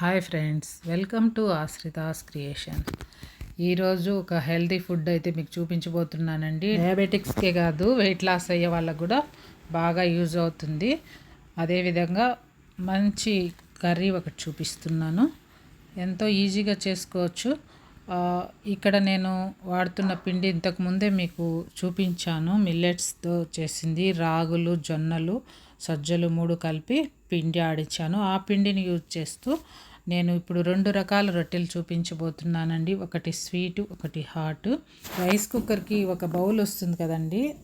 Hi friends welcome to Ashrita's creation. ఈరోజు ఒక healthy food అయితే మీకు చూపించబోతున్నానండి. డయాబెటిక్స్కే కాదు వెయిట్ లాస్ అయ్యే వాళ్ళకు కూడా బాగా యూజ్ అవుతుంది. అదేవిధంగా మంచి కర్రీ ఒకటి చూపిస్తున్నాను. ఎంతో ఈజీగా చేసుకోవచ్చు. ఇక్కడ నేను వాడుతున్న పిండి ఇంతకు ముందే మీకు చూపించాను. మిల్లెట్స్తో చేసింది. రాగులు జొన్నలు సజ్జలు మూడు కలిపి పిండి ఆడించాను. ఆ పిండిని యూజ్ చేస్తూ నేను ఇప్పుడు రెండు రకాల రొట్టెలు చూపించబోతున్నానండి. ఒకటి స్వీట్ ఒకటి హాట్. రైస్ కుక్కర్కి ఒక బౌల్ వస్తుంది కదండి.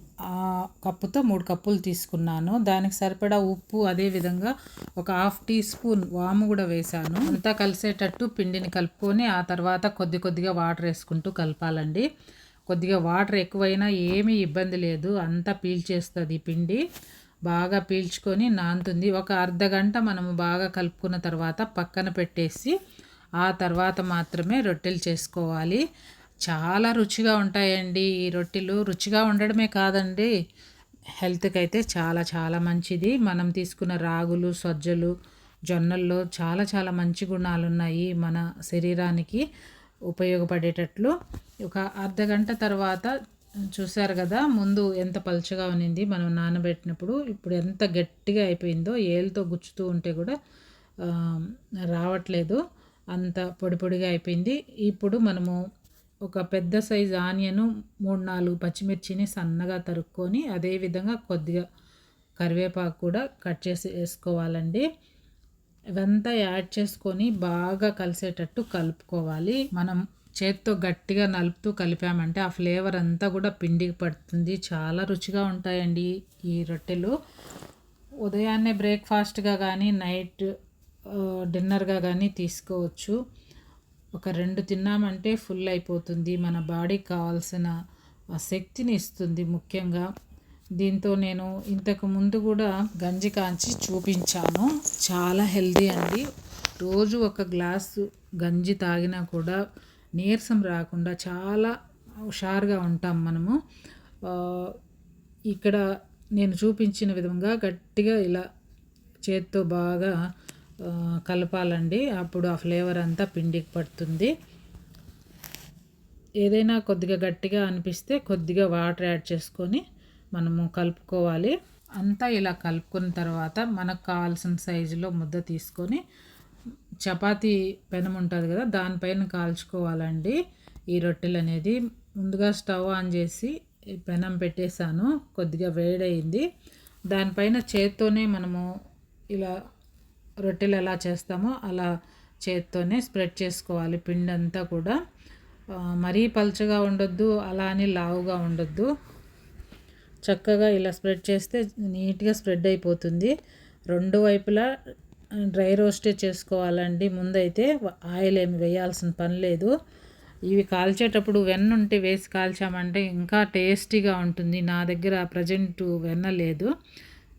కప్పుతో మూడు కప్పులు తీసుకున్నాను. దానికి సరిపడా ఉప్పు అదే విధంగా ఒక హాఫ్ టీ స్పూన్ వాము కూడా వేశాను. అంతా కలిసేటట్టు పిండిని కలుపుకొని ఆ తర్వాత కొద్ది కొద్దిగా వాటర్ వేసుకుంటూ కలపాలండి. కొద్దిగా వాటర్ ఎక్కువైనా ఏమీ ఇబ్బంది లేదు. అంతా పీల్చేస్తుంది ఈ పిండి. బాగా పీల్చుకొని నానుతుంది ఒక అర్ధ గంట మనము బాగా కలుపుకున్న తర్వాత పక్కన పెట్టేసి ఆ తర్వాత మాత్రమే రొట్టెలు చేసుకోవాలి. చాలా రుచిగా ఉంటాయండి. ఈ రొట్టెలు రుచిగా ఉండడమే కాదండి. హెల్త్కి అయితే చాలా చాలా మంచిది. మనం తీసుకున్న రాగులు సజ్జలు జొన్నల్లో చాలా చాలా మంచి గుణాలు ఉన్నాయి మన శరీరానికి ఉపయోగపడేటట్లు. ఒక అర్ధ గంట తర్వాత చూశారు కదా ముందు ఎంత పలుచగా ఉన్నింది మనం నానబెట్టినప్పుడు ఇప్పుడు ఎంత గట్టిగా అయిపోయిందో ఏళ్ళతో గుచ్చుతూ ఉంటే కూడా రావట్లేదు. అంత పొడి పొడిగా అయిపోయింది. ఇప్పుడు మనము ఒక పెద్ద సైజు ఆనియను మూడు నాలుగు పచ్చిమిర్చిని సన్నగా తరుక్కొని అదేవిధంగా కొద్దిగా కరివేపాకు కూడా కట్ చేసి వేసుకోవాలండి. ఇవంతా యాడ్ చేసుకొని బాగా కలిసేటట్టు కలుపుకోవాలి. మనం చేత్తో గట్టిగా నలుపుతూ కలిపామంటే ఆ ఫ్లేవర్ అంతా కూడా పిండికి పడుతుంది. చాలా రుచిగా ఉంటాయండి ఈ రొట్టెలు. ఉదయాన్నే బ్రేక్ఫాస్ట్గా కానీ నైట్ డిన్నర్గా కానీ తీసుకోవచ్చు. ఒక రెండు తిన్నామంటే ఫుల్ అయిపోతుంది. మన బాడీకి కావాల్సిన ఆ శక్తిని ఇస్తుంది ముఖ్యంగా. దీంతో నేను ఇంతకు ముందు కూడా గంజి కాంచి చూపించాను. చాలా హెల్దీ అండి. రోజు ఒక గ్లాసు గంజి తాగినా కూడా నీరసం రాకుండా చాలా హుషారుగా ఉంటాం మనము. ఇక్కడ నేను చూపించిన విధంగా గట్టిగా ఇలా చేత్తో బాగా కలపాలండి. అప్పుడు ఆ ఫ్లేవర్ అంతా పిండికి పడుతుంది. ఏదైనా కొద్దిగా గట్టిగా అనిపిస్తే కొద్దిగా వాటర్ యాడ్ చేసుకొని మనము కలుపుకోవాలి. అంతా ఇలా కలుపుకున్న తర్వాత మనకు కావాల్సిన సైజులో ముద్ద తీసుకొని చపాతీ పెనం ఉంటుంది కదా దానిపైన కాల్చుకోవాలండి. ఈ రొట్టెలు అనేది ముందుగా స్టవ్ ఆన్ చేసి పెనం పెట్టేశాను కొద్దిగా వేడయింది. దానిపైన చేత్తోనే మనము ఇలా రొట్టెలు ఎలా చేస్తామో అలా చేత్తోనే స్ప్రెడ్ చేసుకోవాలి. పిండి అంతా కూడా మరీ పలుచగా ఉండొద్దు అలా అని లావుగా ఉండొద్దు. చక్కగా ఇలా స్ప్రెడ్ చేస్తే నీట్గా స్ప్రెడ్ అయిపోతుంది. రెండు వైపులా డ్రై రోస్టే చేసుకోవాలండి. ముందైతే ఆయిల్ ఏమి వేయాల్సిన పని లేదు. ఇవి కాల్చేటప్పుడు వెన్న ఉంటే వేసి కాల్చామంటే ఇంకా టేస్టీగా ఉంటుంది. నా దగ్గర ప్రజెంట్ వెన్న లేదు.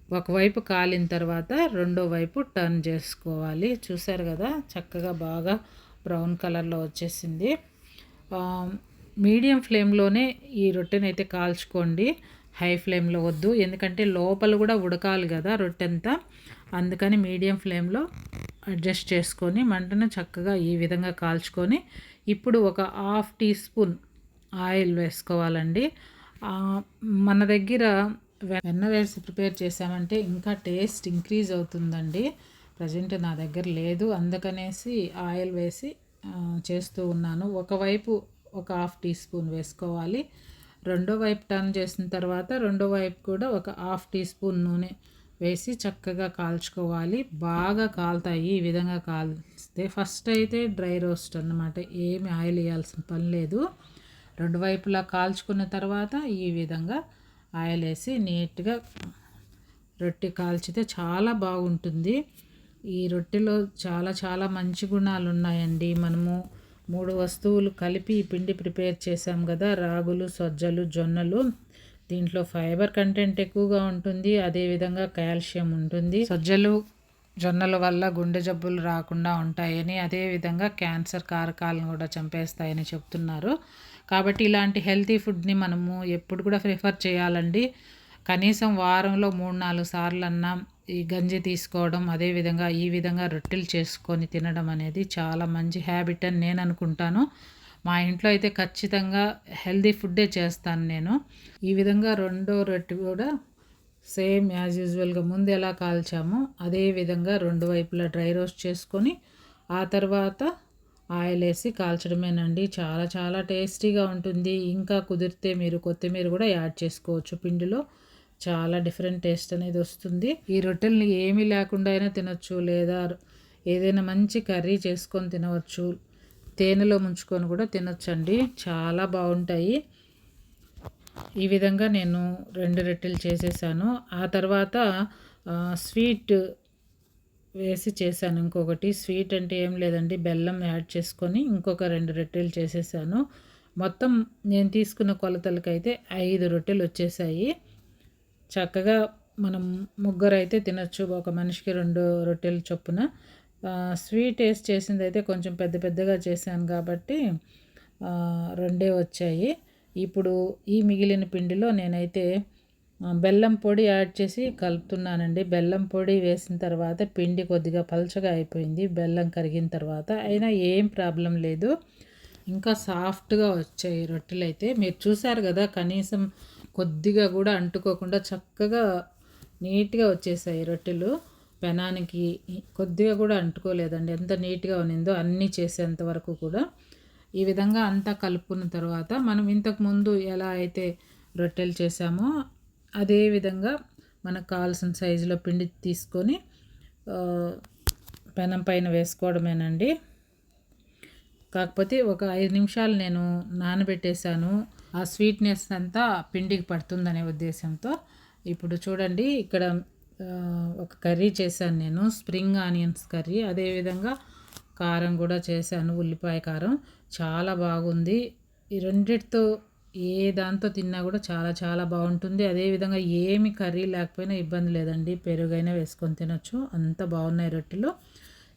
ఒకవైపు కాలిన తర్వాత రెండో వైపు టర్న్ చేసుకోవాలి. చూసారు కదా చక్కగా బాగా బ్రౌన్ కలర్లో వచ్చేసింది. మీడియం ఫ్లేమ్లోనే ఈ రొట్టెని అయితే కాల్చుకోండి. హై ఫ్లేమ్లో వద్దు ఎందుకంటే లోపల కూడా ఉడకాలి కదా రొట్టె అంతా అందుకని మీడియం ఫ్లేమ్లో అడ్జస్ట్ చేసుకొని మంటను చక్కగా ఈ విధంగా కాల్చుకొని ఇప్పుడు ఒక హాఫ్ టీ స్పూన్ ఆయిల్ వేసుకోవాలండి. మన దగ్గర వెన్న వేసి ప్రిపేర్ చేసామంటే ఇంకా టేస్ట్ ఇంక్రీజ్ అవుతుందండి. ప్రజెంట్ నా దగ్గర లేదు. అందుకనేసి ఆయిల్ వేసి చేస్తూ ఉన్నాను. ఒకవైపు ఒక హాఫ్ టీ స్పూన్ వేసుకోవాలి. రెండో వైపు టర్న్ చేసిన తర్వాత రెండో వైపు కూడా ఒక హాఫ్ టీ స్పూన్ నూనె వేసి చక్కగా కాల్చుకోవాలి. బాగా కాలుతాయి. ఈ విధంగా కాల్స్తే ఫస్ట్ అయితే డ్రై రోస్ట్ అన్నమాట. ఏమి ఆయిల్ వేయాల్సిన పని లేదు. రెండు వైపులా కాల్చుకున్న తర్వాత ఈ విధంగా ఆయిల్ వేసి నీట్గా రొట్టె కాల్చితే చాలా బాగుంటుంది. ఈ రొట్టెలో చాలా చాలా మంచి గుణాలు ఉన్నాయండి మనము మూడు వస్తువులు కలిపి ఈ పిండి ప్రిపేర్ చేసాం కదా రాగులు సజ్జలు జొన్నలు. దీంట్లో ఫైబర్ కంటెంట్ ఎక్కువగా ఉంటుంది. అదేవిధంగా కాల్షియం ఉంటుంది. సజ్జలు జొన్నల వల్ల గుండె జబ్బులు రాకుండా ఉంటాయని అదేవిధంగా క్యాన్సర్ కారకాలను కూడా చంపేస్తాయని చెప్తున్నారు. కాబట్టి ఇలాంటి హెల్తీ ఫుడ్ని మనము ఎప్పుడు కూడా ప్రిఫర్ చేయాలండి. కనీసం వారంలో మూడు నాలుగు సార్లు అన్నా ఈ గంజి తీసుకోవడం అదేవిధంగా ఈ విధంగా రొట్టెలు చేసుకొని తినడం అనేది చాలా మంచి హ్యాబిట్ అని నేను అనుకుంటాను. మా ఇంట్లో అయితే ఖచ్చితంగా హెల్దీ ఫుడ్డే చేస్తాను నేను. ఈ విధంగా రెండో రొట్టె కూడా సేమ్ యాజ్ యూజువల్గా ముందు ఎలా కాల్చామో అదే విధంగా రెండు వైపులా డ్రై రోస్ట్ చేసుకొని ఆ తర్వాత ఆయిల్ వేసి కాల్చడమేనండి. చాలా చాలా టేస్టీగా ఉంటుంది. ఇంకా కుదిరితే మీరు కొత్తిమీర కూడా యాడ్ చేసుకోవచ్చు. పిండిలో చాలా డిఫరెంట్ టేస్ట్ అనేది వస్తుంది. ఈ రొట్టెల్ని ఏమీ లేకుండా అయినా తినొచ్చు లేదా ఏదైనా మంచి కర్రీ చేసుకొని తినవచ్చు. తేనెలో ముంచుకొని కూడా తినొచ్చండి. చాలా బాగుంటాయి. ఈ విధంగా నేను రెండు రొట్టెలు చేసేసాను. ఆ తర్వాత స్వీట్ వేసి చేశాను. ఇంకొకటి స్వీట్ అంటే ఏం లేదండి. బెల్లం యాడ్ చేసుకొని ఇంకొక రెండు రొట్టెలు చేసేసాను. మొత్తం నేను తీసుకున్న కొలతలకైతే ఐదు రొట్టెలు వచ్చేసాయి. చక్కగా మనం ముగ్గురు అయితే తినచ్చు. ఒక మనిషికి రెండు రొట్టెలు చొప్పున. స్వీట్ టేస్ట్ చేసింది అయితే కొంచెం పెద్ద పెద్దగా చేశాను కాబట్టి రెండే వచ్చాయి. ఇప్పుడు ఈ మిగిలిన పిండిలో నేనైతే బెల్లం పొడి యాడ్ చేసి కలుపుతున్నానండి. బెల్లం పొడి వేసిన తర్వాత పిండి కొద్దిగా పలచగా అయిపోయింది. బెల్లం కరిగిన తర్వాత అయినా ఏం ప్రాబ్లం లేదు. ఇంకా సాఫ్ట్గా వచ్చాయి రొట్టెలు అయితే మీరు చూసారు కదా కనీసం కొద్దిగా కూడా అంటుకోకుండా చక్కగా నీట్గా వచ్చేసాయి రొట్టెలు. పెనానికి కొద్దిగా కూడా అంటుకోలేదండి. ఎంత నీట్గా ఉన్నిందో అన్నీ చేసేంత వరకు కూడా. ఈ విధంగా అంతా కలుపుకున్న తర్వాత మనం ఇంతకుముందు ఎలా అయితే రొట్టెలు చేసామో అదేవిధంగా మనకు కావాల్సిన సైజులో పిండి తీసుకొని పెనం పైన వేసుకోవడమేనండి. కాకపోతే ఒక ఐదు నిమిషాలు నేను నానబెట్టేశాను. ఆ స్వీట్నెస్ అంతా పిండికి పడుతుందనే ఉద్దేశంతో. ఇప్పుడు చూడండి ఇక్కడ ఒక కర్రీ చేశాను నేను. Spring onions curry. అదేవిధంగా కారం కూడా చేశాను. ఉల్లిపాయ కారం. చాలా బాగుంది. ఈ రెండిటితో ఏ దాంతో తిన్నా కూడా చాలా చాలా బాగుంటుంది. అదేవిధంగా ఏమి కర్రీ లేకపోయినా ఇబ్బంది లేదండి. పెరుగైనా వేసుకొని తినొచ్చు. అంత బాగున్నాయి రొట్టెలు.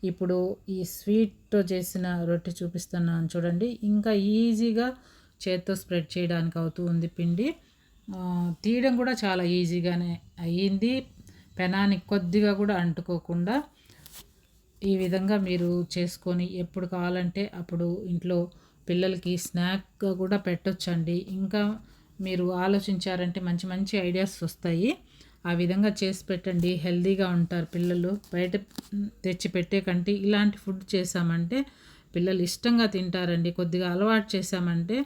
ఇప్పుడు ఈ స్వీట్తో చేసిన రొట్టె చూపిస్తున్నాను చూడండి. ఇంకా ఈజీగా చేత్తో స్ప్రెడ్ చేయడానికి అవుతూ ఉంది పిండి. తీయడం కూడా చాలా ఈజీగానే అయ్యింది. పెనానికి కొద్దిగా కూడా అంటుకోకుండా ఈ విధంగా మీరు చేసుకొని ఎప్పుడు కావాలంటే అప్పుడు ఇంట్లో పిల్లలకి స్నాక్గా కూడా పెట్టొచ్చండి. ఇంకా మీరు ఆలోచించారంటే మంచి మంచి ఐడియాస్ వస్తాయి. ఆ విధంగా చేసి పెట్టండి. హెల్దీగా ఉంటారు పిల్లలు. బయట తెచ్చి పెట్టే కంటే ఇలాంటి ఫుడ్ చేసామంటే పిల్లలు ఇష్టంగా తింటారండి. కొద్దిగా అలవాటు చేసామంటే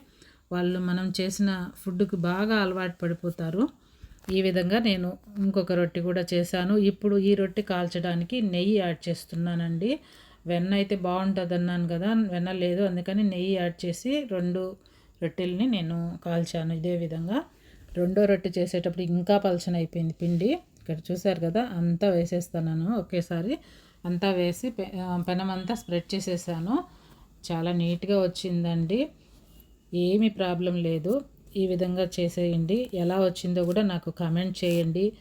వాళ్ళు మనం చేసిన ఫుడ్కి బాగా అలవాటు పడిపోతారు. ఈ విధంగా నేను ఇంకొక రొట్టె కూడా చేశాను. ఇప్పుడు ఈ రొట్టె కాల్చడానికి నెయ్యి యాడ్ చేస్తున్నానండి. వెన్న అయితే బాగుంటుంది అన్నాను కదా వెన్న లేదు అందుకని నెయ్యి యాడ్ చేసి రెండు రొట్టెల్ని నేను కాల్చాను ఇదే విధంగా. రెండో రొట్టె చేసేటప్పుడు ఇంకా పలచన అయిపోయింది పిండి. ఇక్కడ చూసారు కదా అంతా వేసేస్తాను ఒకేసారి. అంతా వేసి పెనం అంతా స్ప్రెడ్ చేసేసాను. చాలా నీట్గా వచ్చిందండి. ఏమీ ప్రాబ్లం లేదు. ఈ విధంగా చేసేయండి. ఎలా వచ్చిందో కూడా నాకు కామెంట్ చేయండి.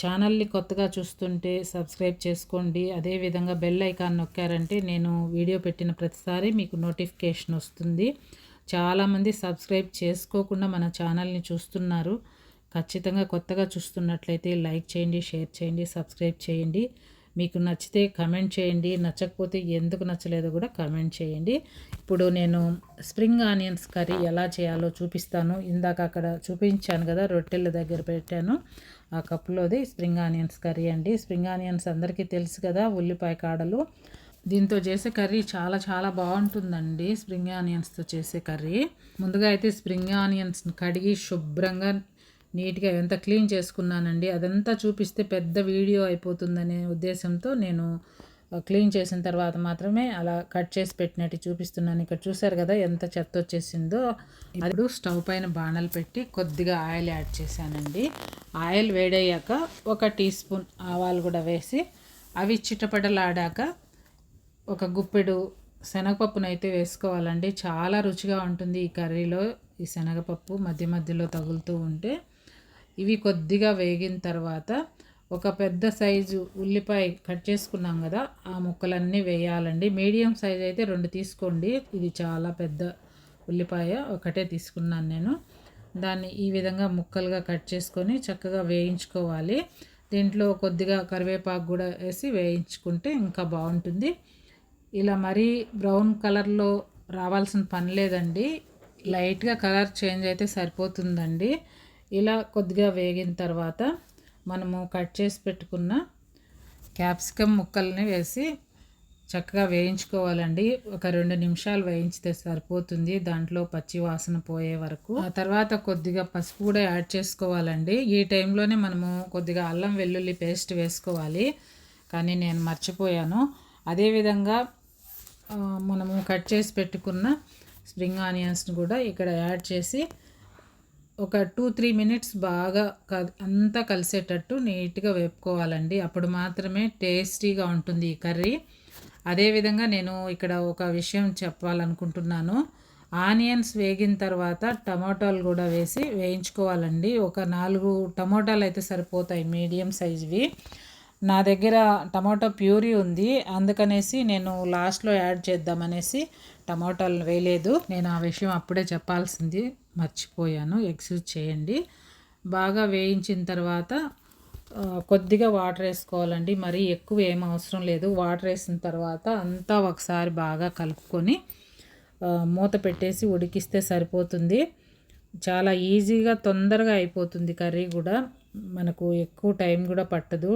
ఛానల్ని కొత్తగా చూస్తుంటే సబ్స్క్రైబ్ చేసుకోండి. అదేవిధంగా బెల్ ఐకాన్ నొక్కారంటే నేను వీడియో పెట్టిన ప్రతిసారి మీకు నోటిఫికేషన్ వస్తుంది. చాలామంది సబ్స్క్రైబ్ చేసుకోకుండా మన ఛానల్ని చూస్తున్నారు. ఖచ్చితంగా కొత్తగా చూస్తున్నట్లయితే లైక్ చేయండి షేర్ చేయండి సబ్స్క్రైబ్ చేయండి. మీకు నచ్చితే కమెంట్ చేయండి. నచ్చకపోతే ఎందుకు నచ్చలేదో కూడా కమెంట్ చేయండి. ఇప్పుడు నేను స్ప్రింగ్ ఆనియన్స్ కర్రీ ఎలా చేయాలో చూపిస్తాను. ఇందాక అక్కడ చూపించాను కదా రొట్టెల దగ్గర పెట్టాను. ఆ కప్పులోది స్ప్రింగ్ ఆనియన్స్ కర్రీ అండి. స్ప్రింగ్ ఆనియన్స్ అందరికీ తెలుసు కదా ఉల్లిపాయ కాడలు. దీంతో చేసే కర్రీ చాలా చాలా బాగుంటుందండి స్ప్రింగ్ ఆనియన్స్తో చేసే కర్రీ. ముందుగా అయితే స్ప్రింగ్ ఆనియన్స్ని కడిగి శుభ్రంగా నీట్గా ఎంత క్లీన్ చేసుకున్నానండి అదంతా చూపిస్తే పెద్ద వీడియో అయిపోతుందనే ఉద్దేశంతో నేను క్లీన్ చేసిన తర్వాత మాత్రమే అలా కట్ చేసి పెట్టినట్టు చూపిస్తున్నాను. ఇక్కడ చూసారు కదా ఎంత చెత్త వచ్చేసిందో. ఇప్పుడు స్టవ్ పైన బాణలు పెట్టి కొద్దిగా ఆయిల్ యాడ్ చేశానండి. ఆయిల్ వేడయ్యాక ఒక టీ స్పూన్ ఆవాలు కూడా వేసి అవి చిటపటలాడాక ఒక గుప్పెడు శనగపప్పునైతే వేసుకోవాలండి. చాలా రుచిగా ఉంటుంది ఈ కర్రీలో ఈ శనగపప్పు మధ్య మధ్యలో తగులుతూ ఉంటే. ఇవి కొద్దిగా వేగిన తర్వాత ఒక పెద్ద సైజు ఉల్లిపాయ కట్ చేసుకున్నాం కదా ఆ ముక్కలన్నీ వేయాలండి. మీడియం సైజ్ అయితే రెండు తీసుకోండి. ఇది చాలా పెద్ద ఉల్లిపాయ ఒకటే తీసుకున్నాను నేను. దాన్ని ఈ విధంగా ముక్కలుగా కట్ చేసుకొని చక్కగా వేయించుకోవాలి. దీంట్లో కొద్దిగా కరివేపాకు కూడా వేసి వేయించుకుంటే ఇంకా బాగుంటుంది. ఇలా మరీ బ్రౌన్ కలర్లో రావాల్సిన పని లేదండి. లైట్గా కలర్ చేంజ్ అయితే సరిపోతుందండి. ఇలా కొద్దిగా వేగిన తర్వాత మనము కట్ చేసి పెట్టుకున్న క్యాప్సికమ్ ముక్కల్ని వేసి చక్కగా వేయించుకోవాలండి. ఒక రెండు నిమిషాలు వేయించితే సరిపోతుంది. దాంట్లో పచ్చి వాసన పోయే వరకు. ఆ తర్వాత కొద్దిగా పసుపు కూడా యాడ్ చేసుకోవాలండి. ఈ టైంలోనే మనము కొద్దిగా అల్లం వెల్లుల్లి పేస్ట్ వేసుకోవాలి. కానీ నేను మర్చిపోయాను. అదేవిధంగా మనము కట్ చేసి పెట్టుకున్న స్ప్రింగ్ ఆనియన్స్ని కూడా ఇక్కడ యాడ్ చేసి ఒక టూ త్రీ మినిట్స్ బాగా అంతా కలిసేటట్టు నీట్గా వేపుకోవాలండి. అప్పుడు మాత్రమే టేస్టీగా ఉంటుంది ఈ కర్రీ. అదేవిధంగా నేను ఇక్కడ ఒక విషయం చెప్పాలనుకుంటున్నాను. ఆనియన్స్ వేగిన తర్వాత టమాటాలు కూడా వేసి వేయించుకోవాలండి. ఒక నాలుగు టమాటాలు అయితే సరిపోతాయి మీడియం సైజ్వి. నా దగ్గర టమాటో ప్యూరీ ఉంది. అందుకనేసి నేను లాస్ట్లో యాడ్ చేద్దామనేసి టమాటాలు వేయలేదు. నేను ఆ విషయం అప్పుడే చెప్పాల్సింది. మర్చిపోయాను. ఎక్స్క్యూజ్ చేయండి. బాగా వేయించిన తర్వాత కొద్దిగా వాటర్ వేసుకోవాలండి. మరీ ఎక్కువ ఏం అవసరం లేదు. వాటర్ వేసిన తర్వాత అంతా ఒకసారి బాగా కలుపుకొని మూత పెట్టేసి ఉడికిస్తే సరిపోతుంది. చాలా ఈజీగా తొందరగా అయిపోతుంది కర్రీ కూడా. మనకు ఎక్కువ టైం కూడా పట్టదు.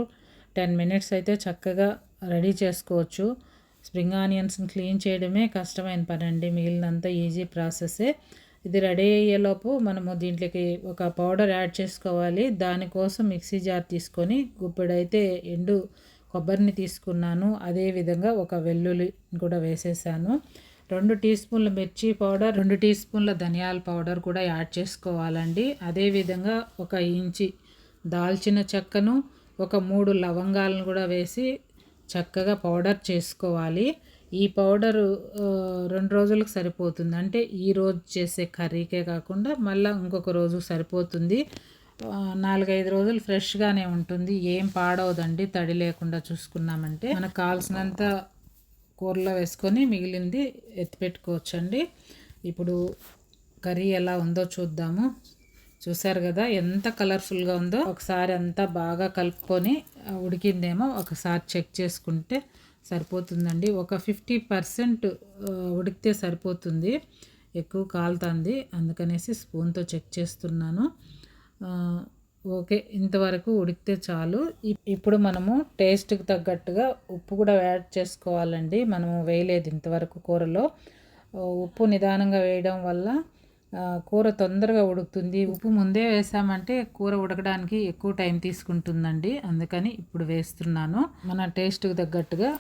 టెన్ మినిట్స్ అయితే చక్కగా రెడీ చేసుకోవచ్చు. స్ప్రింగ్ ఆనియన్స్ని క్లీన్ చేయడమే కష్టమైన పని అండి మిగిలినంత ఈజీ ప్రాసెసే ఇది రెడీ అయ్యేలోపు మనము దీంట్లోకి ఒక పౌడర్ యాడ్ చేసుకోవాలి. దానికోసం మిక్సీ జార్ తీసుకొని గుప్పెడైతే ఎండు కొబ్బరిని తీసుకున్నాను. అదేవిధంగా ఒక వెల్లుల్లి కూడా వేసేసాను. రెండు టీ స్పూన్ల మిర్చి పౌడర్ రెండు టీ స్పూన్ల ధనియాల పౌడర్ కూడా యాడ్ చేసుకోవాలండి. అదేవిధంగా ఒక ఇంచి దాల్చిన చెక్కను ఒక మూడు లవంగాలను కూడా వేసి చక్కగా పౌడర్ చేసుకోవాలి. ఈ పౌడరు రెండు రోజులకు సరిపోతుంది. అంటే ఈ రోజు చేసే కర్రీకే కాకుండా మళ్ళీ ఇంకొక రోజు సరిపోతుంది. నాలుగైదు రోజులు ఫ్రెష్గానే ఉంటుంది. ఏం పాడవదండి తడి లేకుండా చూసుకున్నామంటే. మనకు కావాల్సినంత కూరలో వేసుకొని మిగిలింది ఎత్తిపెట్టుకోవచ్చండి ఇప్పుడు కర్రీ ఎలా ఉందో చూద్దాము. చూసారు కదా ఎంత కలర్ఫుల్గా ఉందో. ఒకసారి అంతా బాగా కలుపుకొని ఉడికిందేమో ఒకసారి చెక్ చేసుకుంటే సరిపోతుందండి. ఒక ఫిఫ్టీ పర్సెంట్ ఉడికితే సరిపోతుంది. ఎక్కువ కాలుతుంది. అందుకనేసి స్పూన్తో చెక్ చేస్తున్నాను. ఓకే. ఇంతవరకు ఉడికితే చాలు. ఇప్పుడు మనము టేస్ట్కి తగ్గట్టుగా ఉప్పు కూడా యాడ్ చేసుకోవాలండి. మనము వేయలేదు ఇంతవరకు కూరలో. ఉప్పు నిదానంగా వేయడం వల్ల కూర తొందరగా ఉడుకుతుంది. ఉప్పు ముందే వేసామంటే కూర ఉడకడానికి ఎక్కువ టైం తీసుకుంటుందండి. అందుకని ఇప్పుడు వేస్తున్నాను. మన టేస్ట్కి తగ్గట్టుగా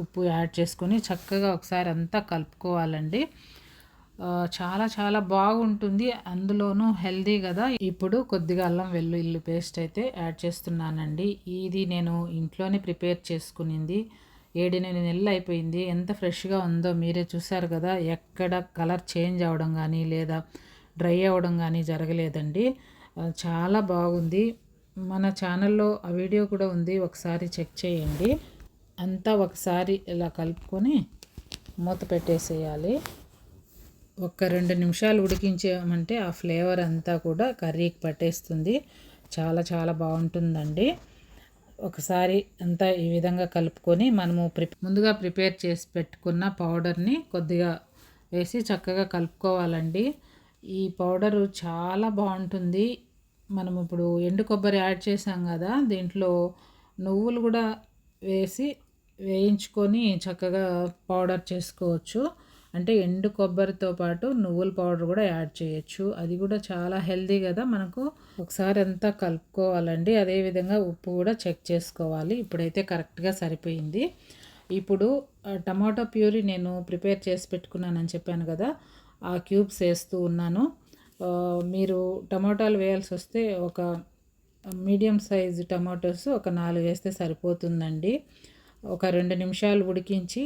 ఉప్పు యాడ్ చేసుకొని చక్కగా ఒకసారి అంతా కలుపుకోవాలండి. చాలా చాలా బాగుంటుంది. అందులోనూ హెల్దీ కదా. ఇప్పుడు కొద్దిగా అల్లం వెల్లుల్లి పేస్ట్ అయితే యాడ్ చేస్తున్నానండి. ఇది నేను ఇంట్లోనే ప్రిపేర్ చేసుకునింది. ఏడెనిమిది నెలలు అయిపోయింది. ఎంత ఫ్రెష్గా ఉందో మీరే చూసారు కదా. ఎక్కడ కలర్ చేంజ్ అవ్వడం కానీ లేదా డ్రై అవ్వడం కానీ జరగలేదండి. చాలా బాగుంది. మన ఛానల్లో ఆ వీడియో కూడా ఉంది. ఒకసారి చెక్ చేయండి. అంతా ఒకసారి ఇలా కలుపుకొని మూత పెట్టేసేయాలి. ఒక రెండు నిమిషాలు ఉడికించామంటే ఆ ఫ్లేవర్ అంతా కూడా కర్రీకి పట్టేస్తుంది. చాలా చాలా బాగుంటుందండి. ఒకసారి అంతా ఈ విధంగా కలుపుకొని మనము ప్రి ముందుగా ప్రిపేర్ చేసి పెట్టుకున్న పౌడర్ని కొద్దిగా వేసి చక్కగా కలుపుకోవాలండి. ఈ పౌడరు చాలా బాగుంటుంది. మనం ఇప్పుడు ఎండు కొబ్బరి యాడ్ చేసాం కదా దీంట్లో నువ్వులు కూడా వేసి వేయించుకొని చక్కగా పౌడర్ చేసుకోవచ్చు. అంటే ఎండు కొబ్బరితో పాటు నువ్వుల పౌడర్ కూడా యాడ్ చేయొచ్చు. అది కూడా చాలా హెల్దీ కదా మనకు. ఒకసారి అంతా కలుపుకోవాలండి. అదేవిధంగా ఉప్పు కూడా చెక్ చేసుకోవాలి. ఇప్పుడైతే కరెక్ట్గా సరిపోయింది. ఇప్పుడు టమాటో ప్యూరీ నేను ప్రిపేర్ చేసి పెట్టుకున్నానని చెప్పాను కదా. ఆ క్యూబ్స్ వేస్తూ ఉన్నాను. మీరు టమాటాలు వేయాల్సి వస్తే ఒక మీడియం సైజ్ టమాటోస్ ఒక నాలుగు వేస్తే సరిపోతుందండి. ఒక రెండు నిమిషాలు ఉడికించి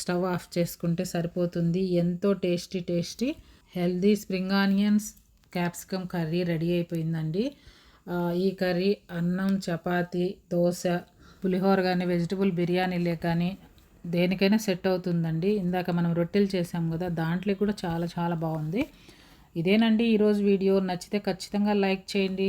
స్టవ్ ఆఫ్ చేసుకుంటే సరిపోతుంది. ఎంతో tasty tasty. Healthy spring onions capsicum curry ready అయిపోయిందండి. ఈ కర్రీ అన్నం చపాతి దోశ పులిహోర కానీ వెజిటబుల్ బిర్యానీలే కానీ దేనికైనా సెట్ అవుతుందండి. ఇందాక మనం రొట్టెలు చేసాం కదా దాంట్లో కూడా చాలా చాలా బాగుంది. ఇదేనండి ఈరోజు వీడియో. నచ్చితే ఖచ్చితంగా లైక్ చేయండి.